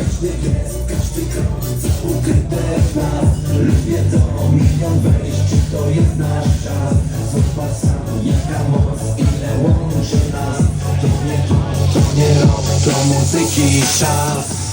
Każdy gest, każdy krok, co ukryte w nas Lubię to, milion wejść, czy to jest nasz czas. Zobacz sam, jaka moc, ile łączy nas. To nie to, to nie rok, to muzyki czas